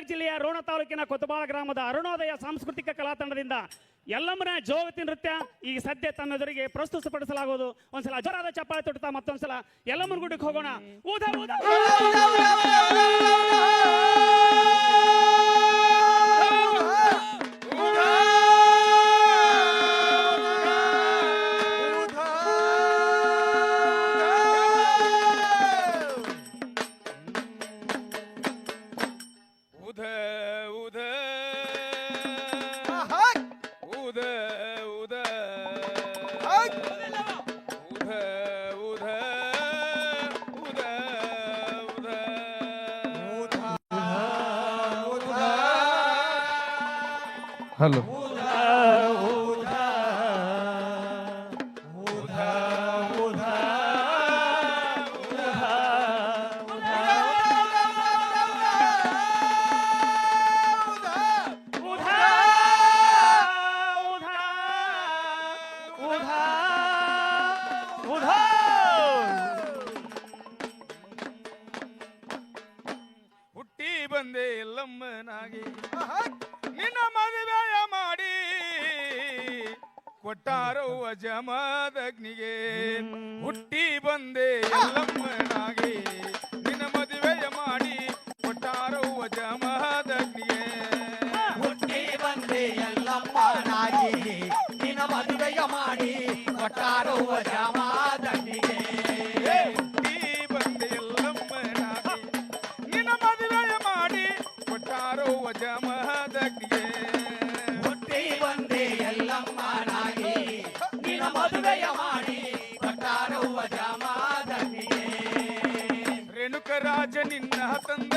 ಗದಗ ಜಿಲ್ಲೆಯ ರೋಣ ತಾಲೂಕಿನ ಕೊತ್ತಬಾಳ ಗ್ರಾಮದ ಅರುಣೋದಯ ಸಾಂಸ್ಕೃತಿಕ ಕಲಾ ತಂಡದಿಂದ ಎಲ್ಲಮ್ಮನ ಜೋಗತಿ ನೃತ್ಯ ಈಗ ಸದ್ಯ ತನ್ನದರಿಗೆ ಪ್ರಸ್ತುತಪಡಿಸಲಾಗುವುದು. ಒಂದ್ಸಲ ಅಜರಾದ ಚಪ್ಪಾಳೆ ತೊಡ್ತಾ ಮತ್ತೊಂದ್ಸಲ ಎಲ್ಲಮ್ಮನ ಗುಡ್ಡಕ್ಕೆ ಹೋಗೋಣ. ಊದ ಊದ! Hello. ಜಮದಗ್ನಿಗೆ ಹುಟ್ಟಿ ಬಂದೆ ಎಲ್ಲಮ್ಮನಾಗಿ ನಿನ್ನ ಮದುವೆಯ ಮಾಡಿ ಕೊಟ್ಟಾರುವ ಜಮದಗ್ನಿಗೆ ಹುಟ್ಟಿ ಬಂದೆ ಎಲ್ಲಮ್ಮನಾಗಿ ನಿನ್ನ ಮದುವೆಯ ಮಾಡಿ ಕೊಟ್ಟಾರುವ ಜಮ ನಿನ್ನ ತಂದ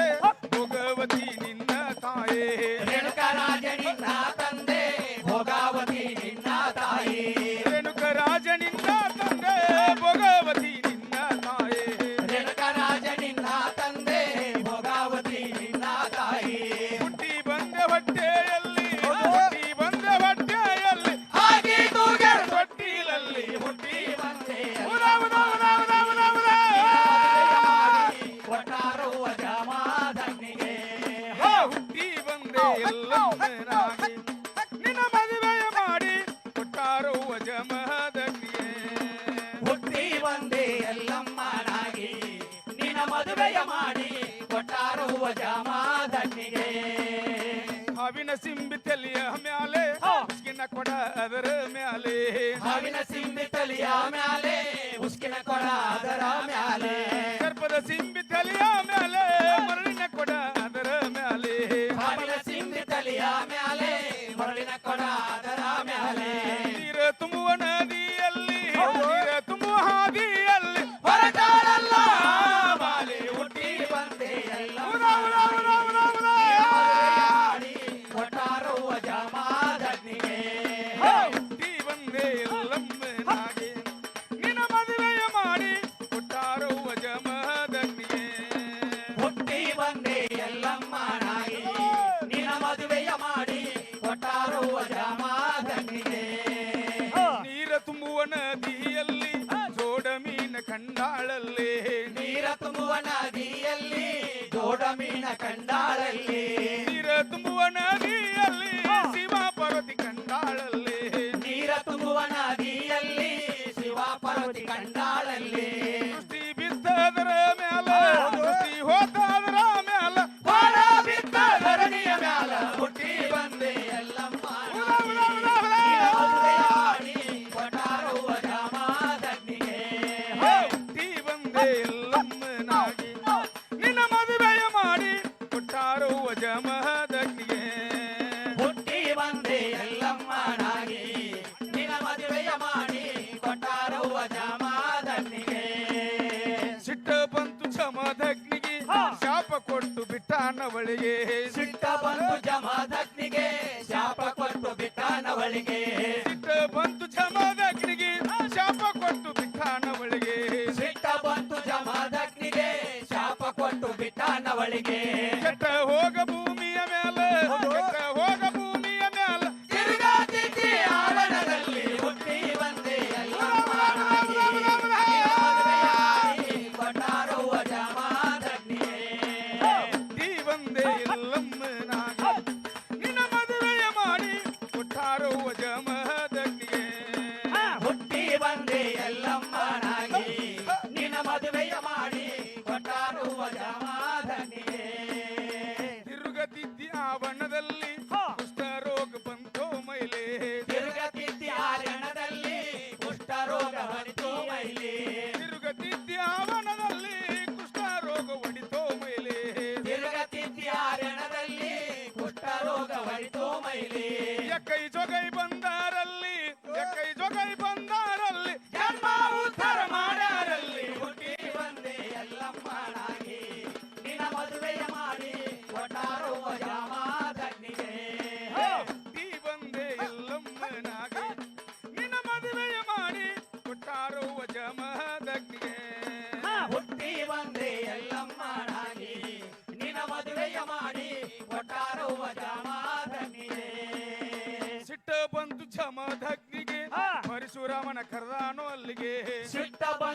yeah, yeah. ತುಂಬುವ ನದಿಯಲ್ಲಿ ಜೋಡ ಮೀನ ಕಂಡಾಳಲ್ಲಿ. ನೀರ ತುಂಬುವ ನದಿಯಲ್ಲಿ ನವಳಿಗೆ ಸಿಟ್ಟ ಬಂತು ಜಮಾದಗ್ನಿಗೆ ಶಾಪ ಕೊಟ್ಟು ಬಿಟ್ಟಾನವಳಿಗೆ. ಸಿಟ್ಟ ಬಂತು ಜಮಾದಗ್ನಿಗೆ ಶಾಪ ಕೊಟ್ಟು ಬಿಟ್ಟಾನವಳಿಗೆ. ಸಿಟ್ಟ ಬಂತು ಜಮಾದಗ್ನಿಗೆ ಶಾಪ ಕೊಟ್ಟು ಬಿಟ್ಟಾನವಳಿಗೆ. ಕೆಟ್ಟ ಹೋಗ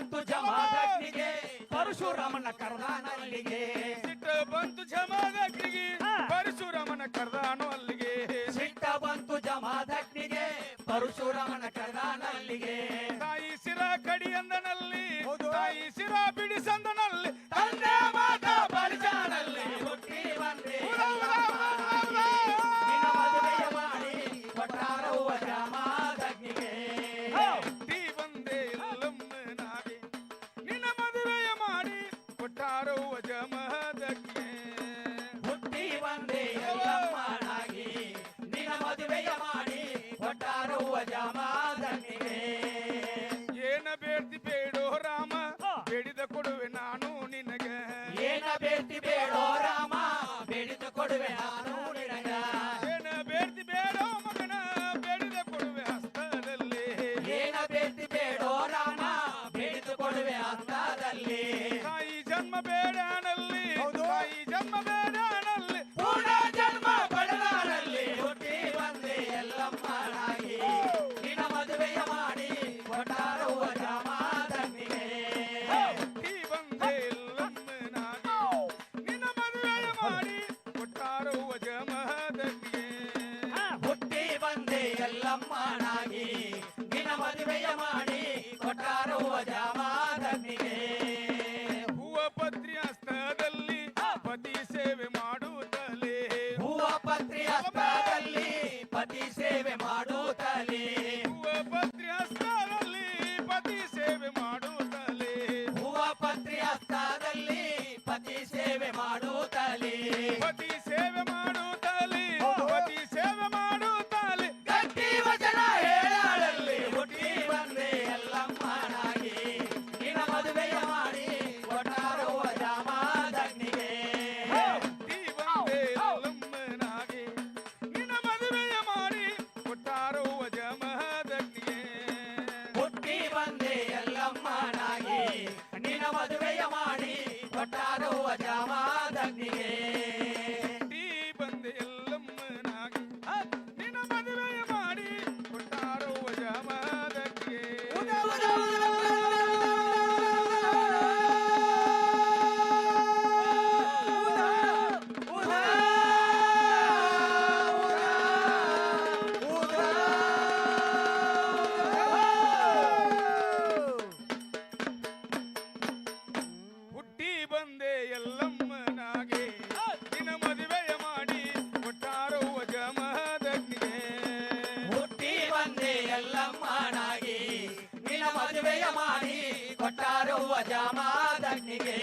ಬಂತು ಜಮಾದಗ್ನಿಗೆ ಪರಶುರಾಮನ ಕರ್ದಾನ ಅಲ್ಲಿಗೆ ಸಿಟ್ಟ ಬಂತು ಜಮಾದಗ್ನಿಗೆ ಪರಶುರಾಮನ ಕರ್ದಾನು ಅಲ್ಲಿಗೆ ಸಿಟ್ಟ ಬಂತು ಜಮಾದಗ್ನಿಗೆ ಪರಶುರಾಮನ ಕರ್ದಾನ ಅಲ್ಲಿಗೆ ತಾಯಿ ಸಿರ ಕಡಿಯಂದನಲ್ಲಿ ತಾಯಿ ಸಿರ ಬಿಡಿಸಂದ ತಂದೆ ಎಲ್ಲಮ್ಮನಾಗಿ ನಿನ್ನ ಮದುವೆಯ ಮಾಡಿ ಕೊಟ್ಟಾರುವ ಜಮದಗ್ನಿಗೆ ಹುಟ್ಟಿ ಬಂದೆ ಎಲ್ಲಮ್ಮನಾಗಿ ನಿನ್ನ ಮದುವೆಯ ಮಾಡಿ ಕೊಟ್ಟಾರುವ ಜಮದಗ್ನಿಗೆ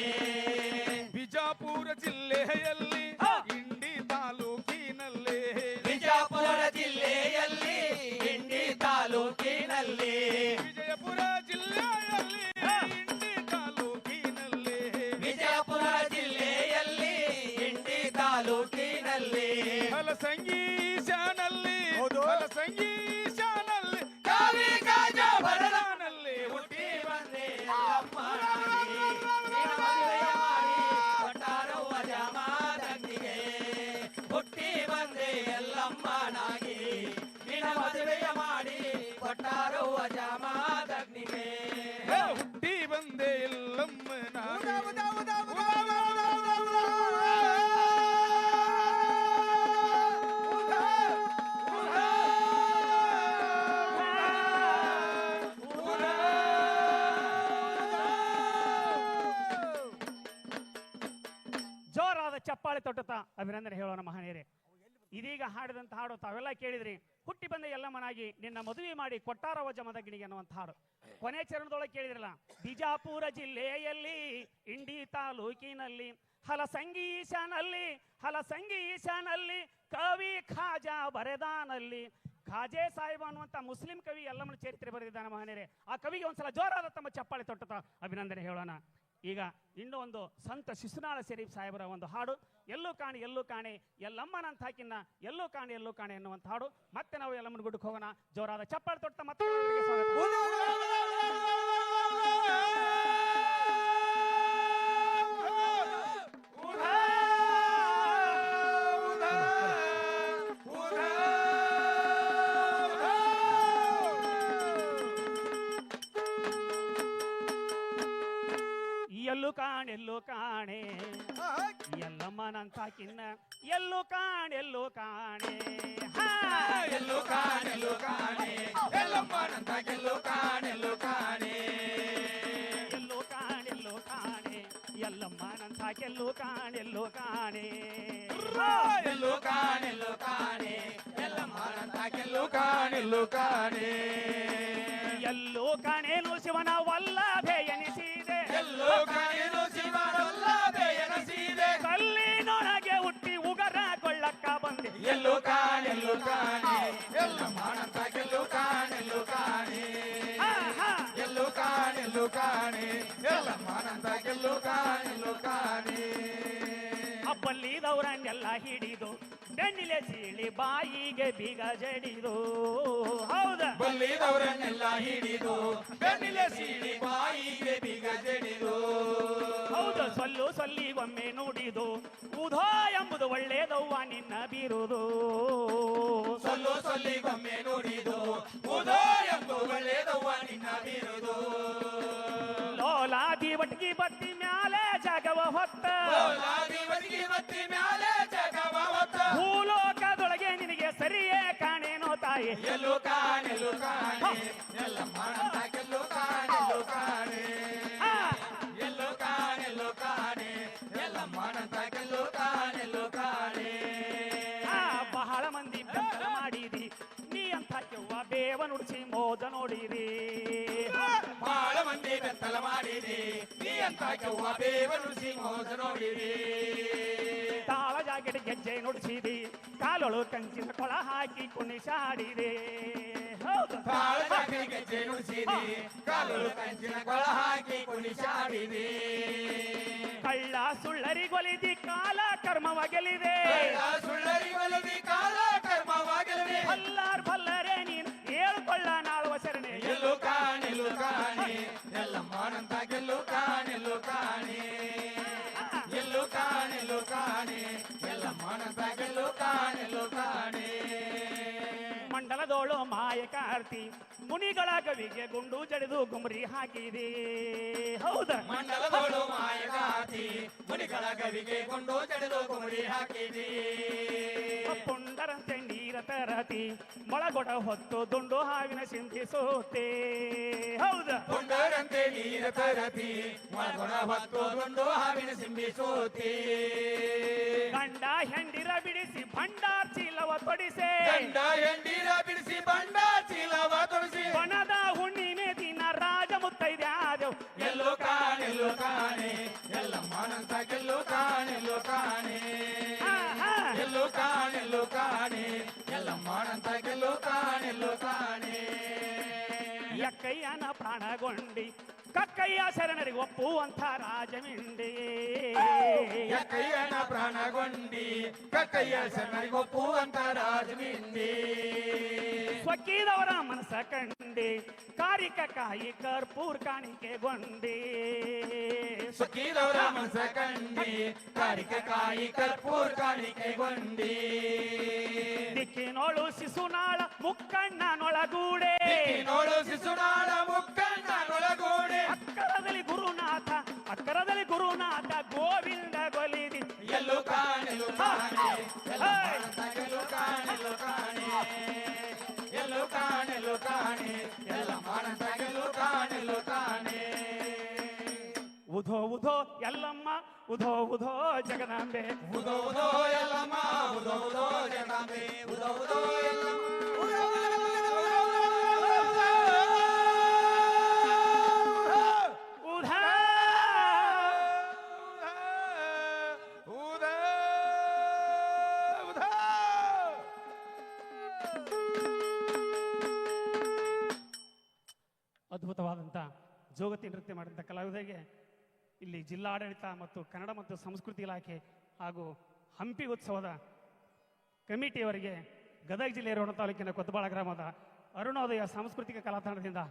ಅಭಿನಂದನೆ ಹೇಳೋಣ ಮಹನೀಯರೇ. ಇದೀಗ ಹಾಡಿದಂಥ ಹಾಡು ತಾವೆಲ್ಲ ಕೇಳಿದ್ರಿ. ಹುಟ್ಟಿ ಬಂದ ಎಲ್ಲಮ್ಮನಾಗಿ ನಿನ್ನ ಮದುವೆ ಮಾಡಿ ಕೊಟ್ಟಾರವ ಜಮದ ಗಿಣಿಗೆ ಅನ್ನುವಂಥ ಹಾಡು. ಕೊನೆ ಚರಣದೊಳಗೆ ಕೇಳಿದ್ರಲ್ಲ, ಬಿಜಾಪುರ ಜಿಲ್ಲೆಯಲ್ಲಿ, ಇಂಡಿ ತಾಲೂಕಿನಲ್ಲಿ, ಹಲಸಂಗೀಶನಲ್ಲಿ ಹಲಸಂಗೀಶನಲ್ಲಿ, ಕವಿ ಖಾಜಾ ಬರೆದಾನಲ್ಲಿ, ಖಾಜೆ ಸಾಹಿಬ ಅನ್ನುವಂಥ ಮುಸ್ಲಿಂ ಕವಿ ಎಲ್ಲಮ್ಮನ ಚರಿತ್ರೆ ಬರೆದಿದ್ದಾನೆ ಮಹನೀಯರೇ. ಆ ಕವಿಗೆ ಒಂದ್ಸಲ ಜೋರಾದ ತಮ್ಮ ಚಪ್ಪಾಳೆ ತೊಟ್ಟತ ಅಭಿನಂದನೆ ಹೇಳೋಣ. ಈಗ ಇನ್ನೊಂದು ಸಂತ ಶಿಶುನಾಳ ಶರೀಫ್ ಸಾಹೇಬರ ಒಂದು ಹಾಡು. ಎಲ್ಲೂ ಕಾಣಿ ಎಲ್ಲೂ ಕಾಣೆ ಎಲ್ಲಮ್ಮನಂತ ಹಾಕಿನ ಎಲ್ಲೂ ಕಾಣಿ ಎಲ್ಲೂ ಕಾಣೆ ಎನ್ನುವಂತ ಹಾಡು ಮತ್ತೆ ನಾವು ಎಲ್ಲಮ್ಮನ ಗುಡ್ಡಕ್ಕೆ ಹೋಗೋಣ ಜೋರಾದ ಚಪ್ಪಾಳೆ ತೊಟ್ಟ ಮತ್ತೆ ಅವರಿಗೆ ಸ್ವಾಗತ ಎಲ್ಲೂ ಕಾಣೆ ಎಲ್ಲೂ ಕಾಣೆ ಎಲ್ಲಮ್ಮನಂತ ಹಾಕಿನ ಎಲ್ಲೂ ಕಾಣೆ ಎಲ್ಲೂ ಕಾಣೆ ಹಾ! ಎಲ್ಲೂ ಕಾಣೆಲ್ಲೂ ಕಾಣೆ ಎಲ್ಲಮ್ಮನಂತ ಗೆಲ್ಲು ಕಾಣೆಲ್ಲೂ ಕಾಣೆ ಎಲ್ಲೋ ಕಾಣೆಲ್ಲೋ ಕಾಣೆ ಎಲ್ಲಮ್ಮನಂತ ಕೆಲ್ಲೋ ಕಾಣೆಲ್ಲೋ ಕಾಣೆ ಎಲ್ಲೂ ಕಾಣೆಲ್ಲೂ ಕಾಣೆ ಎಲ್ಲಮ್ಮನಂತ ಗೆಲ್ಲು ಕಾಣೆಲ್ಲೂ ಕಾಣೆ ಎಲ್ಲೋ ಕಾಣೇನು ಶಿವನ ಎಲ್ಲೂ ಕಾಣೆಲ್ಲೂ ಕಾಣೆ. ಎಲ್ಲ ಗೆಲ್ಲು ಕಾಣೆಲ್ಲೂ ಕಾಣೆ. ಎಲ್ಲೂ ಕಾಣೆಲ್ಲೂ ಕಾಣೆ ಎಲ್ಲಮ್ಮನಂತ ಗೆಲ್ಲು ಕಾಣೆಲ್ಲೂ ಕಾಣೆ ಅಪ್ಪಲ್ಲಿದವರನ್ನೆಲ್ಲ ಹಿಡಿದು ಬೆನ್ನಿಲೆ ಸೀಳಿ ಬಾಯಿಗೆ ಬೀಗ ಜಡಿದು. ಹೌದ. ಬಲ್ಲಿದವರನ್ನೆಲ್ಲ ಹಿಡಿದು ಬೆನ್ನಿಲೆ ಸೀಳಿ ಬಾಯಿಗೆ ಬೀಗ ಜಡಿದು. ಹೌದು ಸೊಲ್ಲು ಸೊಲ್ಲಿ ಒಮ್ಮೆ ನುಡಿದು ಉಧೋ ಎಂಬುದು ಒಳ್ಳೇದವ್ವ ನಿನ್ನ ಬೀರುದು. ಸೊಲ್ಲು ಸೊಲ್ಲಿಗೊಮ್ಮೆ ನುಡಿದು ಉದೋ ಎಂದು ಒಳ್ಳೆಯದವ್ವ ನಿನ್ನ ಬೀರುದು. ಲೋಲಾದಿ ಒಟ್ಟಿಗೆ ಬತ್ತಿ ಮ್ಯಾಲೆ ಜಗವ ಹೊತ್ತ. ಲೋಲಾದಿ ಬದಿಗೆ ಬತ್ತಿ ಮ್ಯಾಲೆ ಜಗವ ಹೊತ್ತ. ಭೂಲೋಕದೊಳಗೆ ನಿನಗೆ ಸರಿಯೇ ಕಾಣೇನೋ ತಾಯಿ. ಎಲ್ಲೂ ಕಾಣೆಲ್ಲೂ ಕಾಣೆ. ಎಲ್ಲ ಮಾಡಂತ ನೋಡಿರಿ. ಬಾಳ ಮಂದಿ ಬೆತ್ತಲ ಮಾಡಿರಿ. ನೀ ಅಂತ ಕೆವ್ವ ಬೇವನುಸಿ ಮೋಸ ನೋಡಿರಿ. ತಾಳ ಜಾಗಡಿ ಗೆಜ್ಜೆ ನುಡಿಸಿದಿ. ಕಾಲೊಳು ಕಂಚಿನ ಕೊಳ ಹಾಕಿ ಕುಣಿಸಾಡಿದೆ ಹೌದು. ಬಾಳ ಜಾತಿ ಗೆಜ್ಜೆ ನುಡಿಸಿದಿ. ಕಾಲೊಳು ಕಂಚಿನ ಕೊಳ ಹಾಕಿ ಕುಣಿಸಾಡಿರಿ. ಕಳ್ಳ ಸುಳ್ಳರಿ ಒಲಿದಿ ಕಾಲ ಕರ್ಮವಾಗಲಿದೆ. ಸುಳ್ಳರಿ ಒಲಿದಿ ಕಾಲ ಕರ್ಮವಾಗಲಿದೆ. ಬಲ್ಲಾರ್ ಮಂಡಲದೋಳು ಮಾಯಕಾರ್ತಿ ಮುನಿಗಳ ಕವಿಗೆ ಗುಂಡು ಜಡಿದು ಗುಮ್ರಿ ಹಾಕಿದೆ. ಹೌದ? ಮಂಡಲದೋಳು ಮಾಯಕಾರ್ತಿ ಮುನಿಗಳ ಗವಿಗೆ ಗುಂಡು ಜಡಿದು ಗುಮರಿ ಹಾಕಿದೆ. ಪುಂಡರಂತೆ ತರತಿ ಮೊಳಗೊಡ ಹೊತ್ತು ದುಂಡು ಹಾವಿನ ಸಿಂಧಿಸುತ್ತೆ. ಹೌದ? ಕೊಂಡರಂತೆ ನೀರ ತರತಿ ಮೊಳಗೊಡ ಹೊತ್ತು ದುಂಡು ಹಾವಿನ ಸಿಂಧಿಸುತ್ತೆ. ಗಂಡ ಹೆಂಡಿರ ಬಿಡಿಸಿ ಭಂಡಾರ್ ಚೀಲವ ತೊಡಿಸೆ. ಗಂಡ ಹೆಂಡಿರ ಬಿಡಿಸಿ ಭಂಡಾರ್ ಚೀಲವ ತೊಡಿಸಿ. ಬಣದ ಹುಣ್ಣಿಮೆ ದಿನ ರಾಜ ಮುತ್ತೈದೆ ಆದೆವು. ಎಲ್ಲೋ ಕಾಣೆಲ್ಲೋ ಕಾಣೆ ಎಲ್ಲ ಮಾನಂತ ಗೆಲ್ಲೋ ಕಾಣೆಲ್ಲೋ ಕಾಣೆ. ప్రయాణ ప్రాణగొండి ಕಕ್ಕಯ್ಯ ಶರಣರಿಗೆ ಒಪ್ಪುವಂಥ ರಾಜಮಿಂಡಿ ಕೈಯನ ಪ್ರಾಣಗೊಂಡಿ ಕಕ್ಕಯ್ಯ ಶರಣರಿಗೊಪ್ಪುವಂತ ರಾಜಮಿಂದಿ ಸ್ವಕ್ಕಿದವರ ಮನಸ ಕಂಡಿ ಕಾರಿಕ ಕಾಯಿ ಕರ್ಪೂರ್ ಕಾಣಿಕೆಗೊಂಡಿ ಸುಖಿದವರ ಮನಸ ಕಂಡಿ ಕಾರಿಕ ಕಾಯಿ ಕರ್ಪೂರ್ ಕಾಣಿಕೆಗೊಂಡಿ ದಿಕ್ಕಿನೋಳು ಶಿಶುನಾಳ ಮುಕ್ಕಣ್ಣನೊಳಗೂಡೆ ನೋಡು ಶಿಶುನಾಳ ಜಗದಾಂಬೆ. ಉದೋ ಜೋಗತಿ ನೃತ್ಯ ಮಾಡಿದಂಥ ಕಲಾವಿದರಿಗೆ ಇಲ್ಲಿ ಜಿಲ್ಲಾಡಳಿತ ಮತ್ತು ಕನ್ನಡ ಮತ್ತು ಸಂಸ್ಕೃತಿ ಇಲಾಖೆ ಹಾಗೂ ಹಂಪಿ ಉತ್ಸವದ ಕಮಿಟಿಯವರಿಗೆ ಗದಗ ಜಿಲ್ಲೆಯ ರೋಣ ತಾಲೂಕಿನ ಕೊತ್ತಬಾಳ ಗ್ರಾಮದ ಅರುಣೋದಯ ಸಾಂಸ್ಕೃತಿಕ ಕಲಾತಾಣದಿಂದ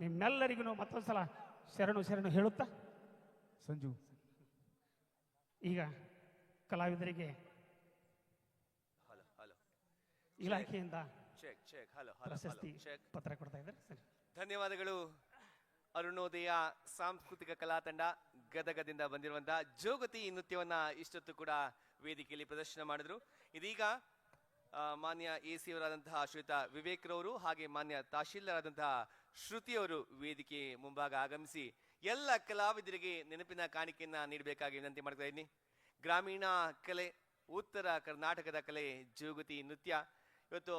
ನಿಮ್ಮೆಲ್ಲರಿಗೂ ಮತ್ತೊಂದು ಸಲ ಶರಣು ಶರಣು ಹೇಳುತ್ತಾ? ಸಂಜು. ಈಗ ಕಲಾವಿದರಿಗೆ ಹಲೋ ಹಲೋ ಇಲಾಖೆಯಿಂದ ಪ್ರಶಸ್ತಿ ಚೆಕ್ ಪತ್ರ ಕೊಡ್ತಾ ಇದ್ದಾರೆ. ಧನ್ಯವಾದಗಳು. ಅರುಣೋದಯ ಸಾಂಸ್ಕೃತಿಕ ಕಲಾ ತಂಡ ಗದಗದಿಂದ ಬಂದಿರುವಂತಹ ಜೋಗತಿ ನೃತ್ಯವನ್ನ ಇಷ್ಟೊತ್ತು ಕೂಡ ವೇದಿಕೆಯಲ್ಲಿ ಪ್ರದರ್ಶನ ಮಾಡಿದ್ರು. ಇದೀಗ ಮಾನ್ಯ ಎ ಸಿ ಅವರಾದಂತಹ ವಿವೇಕ್ ರವರು ಹಾಗೆ ಮಾನ್ಯ ತಹಶೀಲ್ದಾರ್ ಆದಂತಹ ಶ್ರುತಿಯವರು ವೇದಿಕೆ ಮುಂಭಾಗ ಆಗಮಿಸಿ ಎಲ್ಲ ಕಲಾವಿದರಿಗೆ ನೆನಪಿನ ಕಾಣಿಕೆಯನ್ನ ನೀಡಬೇಕಾಗಿ ವಿನಂತಿ ಮಾಡ್ತಾ ಇದ್ದೀನಿ. ಗ್ರಾಮೀಣ ಕಲೆ, ಉತ್ತರ ಕರ್ನಾಟಕದ ಕಲೆ ಜೋಗತಿ ನೃತ್ಯ. ಇವತ್ತು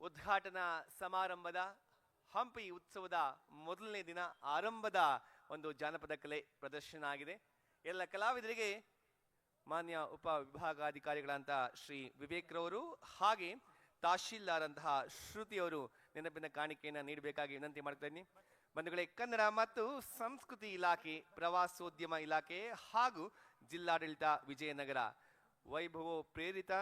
ಉದ್ಘಾಟನಾ ಸಮಾರಂಭದ ಹಂಪಿ ಉತ್ಸವದ ಮೊದಲನೇ ದಿನ ಆರಂಭದ ಒಂದು ಜಾನಪದ ಕಲೆ ಪ್ರದರ್ಶನ ಆಗಿದೆ. ಎಲ್ಲ ಕಲಾವಿದರಿಗೆ ಮಾನ್ಯ ಉಪ ವಿಭಾಗಾಧಿಕಾರಿಗಳಂತಹ ಶ್ರೀ ವಿವೇಕ್ ರವರು ಹಾಗೆ ತಹಶೀಲ್ದಾರ್ ಅಂತಹ ಶ್ರುತಿಯವರು ನೆನಪಿನ ಕಾಣಿಕೆಯನ್ನು ನೀಡಬೇಕಾಗಿ ವಿನಂತಿ ಮಾಡ್ತಾ ಇದ್ದೀನಿ. ಬಂಧುಗಳೇ, ಕನ್ನಡ ಮತ್ತು ಸಂಸ್ಕೃತಿ ಇಲಾಖೆ, ಪ್ರವಾಸೋದ್ಯಮ ಇಲಾಖೆ ಹಾಗೂ ಜಿಲ್ಲಾಡಳಿತ ವಿಜಯನಗರ ವೈಭವ ಪ್ರೇರಿತ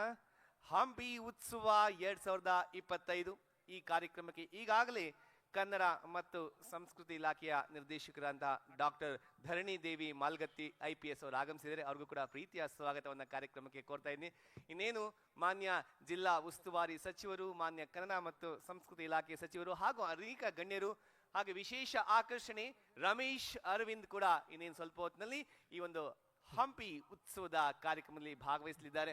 ಹಂಪಿ ಉತ್ಸವ ಎರಡ್ ಸಾವಿರದ ಇಪ್ಪತ್ತೈದು ಈ ಕಾರ್ಯಕ್ರಮಕ್ಕೆ ಈಗಾಗಲೇ ಕನ್ನಡ ಮತ್ತು ಸಂಸ್ಕೃತಿ ಇಲಾಖೆಯ ನಿರ್ದೇಶಕರಾದಂತಹ doctor Dharani Devi Malgatti I P S ಅವರು ಆಗಮಿಸಿದರೆ ಅವ್ರಿಗೂ ಕೂಡ ಪ್ರೀತಿಯ ಸ್ವಾಗತವನ್ನ ಕಾರ್ಯಕ್ರಮಕ್ಕೆ ಕೋರ್ತಾ ಇದ್ದೀನಿ. ಇನ್ನೇನು ಮಾನ್ಯ ಜಿಲ್ಲಾ ಉಸ್ತುವಾರಿ ಸಚಿವರು, ಮಾನ್ಯ ಕನ್ನಡ ಮತ್ತು ಸಂಸ್ಕೃತಿ ಇಲಾಖೆ ಸಚಿವರು ಹಾಗೂ ಅನೇಕ ಗಣ್ಯರು ಹಾಗೆ ವಿಶೇಷ ಆಕರ್ಷಣೆ ರಮೇಶ್ ಅರವಿಂದ್ ಕೂಡ ಇನ್ನೇನು ಸ್ವಲ್ಪ ಹೊತ್ತಿನಲ್ಲಿ ಈ ಒಂದು ಹಂಪಿ ಉತ್ಸವದ ಕಾರ್ಯಕ್ರಮದಲ್ಲಿ ಭಾಗವಹಿಸಲಿದ್ದಾರೆ.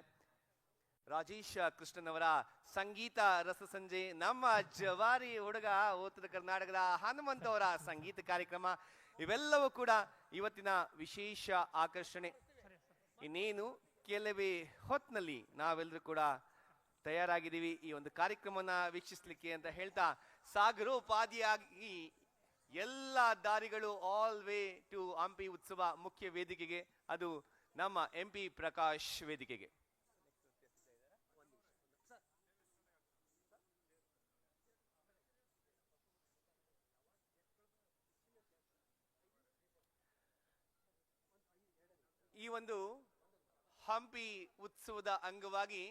ರಾಜೇಶ್ ಕೃಷ್ಣನವರ ಸಂಗೀತ ರಸಸಂಜೆ ನಮ್ಮ ಜವಾರಿ ಹುಡುಗ, ಉತ್ತರ ಕರ್ನಾಟಕದ ಹನುಮಂತ ಅವರ ಸಂಗೀತ ಕಾರ್ಯಕ್ರಮ. ಇವೆಲ್ಲವೂ ಕೂಡ ಇವತ್ತಿನ ವಿಶೇಷ ಆಕರ್ಷಣೆ. ಇನ್ನೇನು, ಕೆಲವೇ ಹೊತ್ನಲ್ಲಿ ನಾವೆಲ್ಲರೂ ಕೂಡ ತಯಾರಾಗಿದ್ದೀವಿ ಈ ಒಂದು ಕಾರ್ಯಕ್ರಮನ ವೀಕ್ಷಿಸಲಿಕ್ಕೆ ಅಂತ ಹೇಳ್ತಾ ಸಾಗರೋಪಾದಿಯಾಗಿ ಎಲ್ಲ ದಾರಿಗಳು ಆಲ್ ವೇ ಟು ಹಂಪಿ ಉತ್ಸವ ಮುಖ್ಯ ವೇದಿಕೆಗೆ. ಅದು ನಮ್ಮ ಎಂ ಪಿ ಪ್ರಕಾಶ್ ವೇದಿಕೆಗೆ. ಈ ಒಂದು ಹಂಪಿ ಉತ್ಸವದ ಅಂಗವಾಗಿ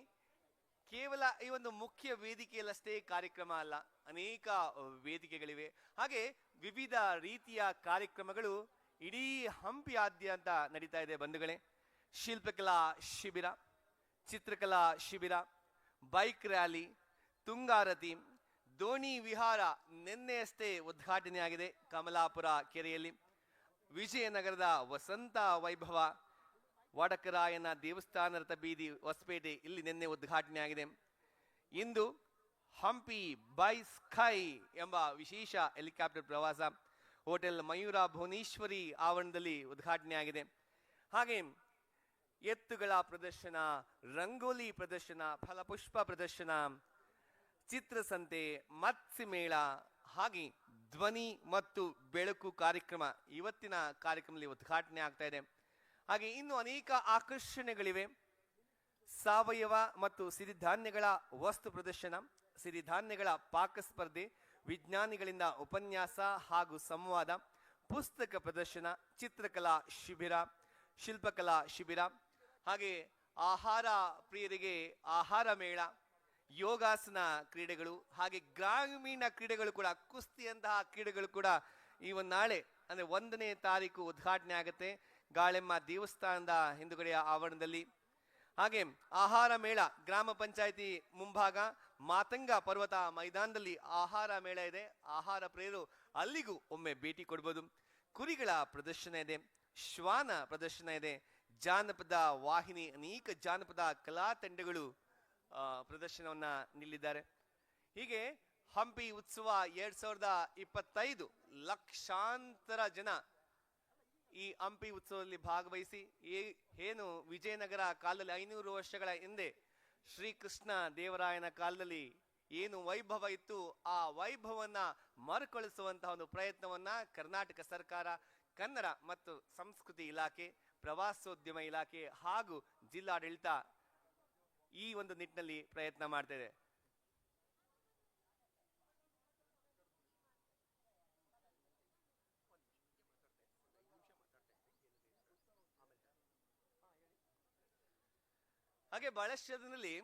ಕೇವಲ ಈ ಒಂದು ಮುಖ್ಯ ವೇದಿಕೆಯಲ್ಲಷ್ಟೇ ಕಾರ್ಯಕ್ರಮ ಅಲ್ಲ, ಅನೇಕ ವೇದಿಕೆಗಳಿವೆ. ಹಾಗೆ ವಿವಿಧ ರೀತಿಯ ಕಾರ್ಯಕ್ರಮಗಳು ಇಡೀ ಹಂಪಿಯಾದ್ಯಂತ ನಡೀತಾ ಇದೆ ಬಂಧುಗಳೇ. ಶಿಲ್ಪಕಲಾ ಶಿಬಿರ, ಚಿತ್ರಕಲಾ ಶಿಬಿರ, ಬೈಕ್ ರ್ಯಾಲಿ, ತುಂಗಾರತಿ, ದೋಣಿ ವಿಹಾರ ನಿನ್ನೆಯಷ್ಟೇ ಉದ್ಘಾಟನೆಯಾಗಿದೆ ಕಮಲಾಪುರ ಕೆರೆಯಲ್ಲಿ. ವಿಜಯನಗರದ ವಸಂತ ವೈಭವ ವಡಕರಾಯನ ದೇವಸ್ಥಾನದ ಬೀದಿ ಹೊಸಪೇಟೆ ಇಲ್ಲಿ ನಿನ್ನೆ ಉದ್ಘಾಟನೆ ಆಗಿದೆ. ಇಂದು ಹಂಪಿ ಬೈ ಸ್ಕೈ ಎಂಬ ವಿಶೇಷ ಹೆಲಿಕಾಪ್ಟರ್ ಪ್ರವಾಸ ಹೋಟೆಲ್ ಮಯೂರ ಭುವನೇಶ್ವರಿ ಆವರಣದಲ್ಲಿ ಉದ್ಘಾಟನೆ ಆಗಿದೆ. ಹಾಗೆ ಎತ್ತುಗಳ ಪ್ರದರ್ಶನ, ರಂಗೋಲಿ ಪ್ರದರ್ಶನ, ಫಲಪುಷ್ಪ ಪ್ರದರ್ಶನ, ಚಿತ್ರಸಂತೆ ಮತ್ಸ್ಯ ಮೇಳ ಹಾಗೆ ಧ್ವನಿ ಮತ್ತು ಬೆಳಕು ಕಾರ್ಯಕ್ರಮ ಇವತ್ತಿನ ಕಾರ್ಯಕ್ರಮದಲ್ಲಿ ಉದ್ಘಾಟನೆ ಆಗ್ತಾ ಇದೆ. ಹಾಗೆ ಇನ್ನು ಅನೇಕ ಆಕರ್ಷಣೆಗಳಿವೆ. ಸಾವಯವ ಮತ್ತು ಸಿರಿಧಾನ್ಯಗಳ ವಸ್ತು ಪ್ರದರ್ಶನ, ಸಿರಿಧಾನ್ಯಗಳ ಪಾಕ ಸ್ಪರ್ಧೆ, ವಿಜ್ಞಾನಿಗಳಿಂದ ಉಪನ್ಯಾಸ ಹಾಗೂ ಸಂವಾದ, ಪುಸ್ತಕ ಪ್ರದರ್ಶನ, ಚಿತ್ರಕಲಾ ಶಿಬಿರ, ಶಿಲ್ಪಕಲಾ ಶಿಬಿರ, ಹಾಗೆ ಆಹಾರ ಪ್ರಿಯರಿಗೆ ಆಹಾರ ಮೇಳ, ಯೋಗಾಸನ ಕ್ರೀಡೆಗಳು, ಹಾಗೆ ಗ್ರಾಮೀಣ ಕ್ರೀಡೆಗಳು ಕೂಡ, ಕುಸ್ತಿಯಂತಹ ಕ್ರೀಡೆಗಳು ಕೂಡ ಈ ಒಂದು ನಾಳೆ, ಅಂದ್ರೆ ಒಂದನೇ ತಾರೀಕು ಉದ್ಘಾಟನೆ ಆಗುತ್ತೆ. ಗಾಳೆಮ್ಮ ದೇವಸ್ಥಾನದ ಹಿಂದುಗಡೆಯ ಆವರಣದಲ್ಲಿ. ಹಾಗೆ ಆಹಾರ ಮೇಳ ಗ್ರಾಮ ಪಂಚಾಯಿತಿ ಮುಂಭಾಗ ಮಾತಂಗ ಪರ್ವತ ಮೈದಾನದಲ್ಲಿ ಆಹಾರ ಮೇಳ ಇದೆ. ಆಹಾರ ಪ್ರಿಯರು, ಅಲ್ಲಿಗೂ ಒಮ್ಮೆ ಭೇಟಿ ಕೊಡ್ಬೋದು. ಕುರಿಗಳ ಪ್ರದರ್ಶನ ಇದೆ, ಶ್ವಾನ ಪ್ರದರ್ಶನ ಇದೆ, ಜಾನಪದ ವಾಹಿನಿ, ಅನೇಕ ಜಾನಪದ ಕಲಾ ತಂಡಗಳು ಪ್ರದರ್ಶನವನ್ನ ನಿಲ್ಲಿದ್ದಾರೆ ಹೀಗೆ ಹಂಪಿ ಉತ್ಸವ ಎರಡ್ ಸಾವಿರದ ಇಪ್ಪತ್ತೈದು ಲಕ್ಷಾಂತರ ಜನ ಈ ಹಂಪಿ ಉತ್ಸವದಲ್ಲಿ ಭಾಗವಹಿಸಿ ಏನು ವಿಜಯನಗರ ಕಾಲದಲ್ಲಿ ಐನೂರು ವರ್ಷಗಳ ಹಿಂದೆ ಶ್ರೀಕೃಷ್ಣ ದೇವರಾಯನ ಕಾಲದಲ್ಲಿ ಏನು ವೈಭವ ಇತ್ತು, ಆ ವೈಭವನ್ನ ಮರುಕಳಿಸುವಂತಹ ಒಂದು ಪ್ರಯತ್ನವನ್ನ ಕರ್ನಾಟಕ ಸರ್ಕಾರ, ಕನ್ನಡ ಮತ್ತು ಸಂಸ್ಕೃತಿ ಇಲಾಖೆ, ಪ್ರವಾಸೋದ್ಯಮ ಇಲಾಖೆ ಹಾಗೂ ಜಿಲ್ಲಾಡಳಿತ ಈ ಒಂದು ನಿಟ್ಟಿನಲ್ಲಿ ಪ್ರಯತ್ನ ಮಾಡ್ತಾ ಹಾಗೆ ಬಹಳಷ್ಟು ಜನರಲ್ಲಿ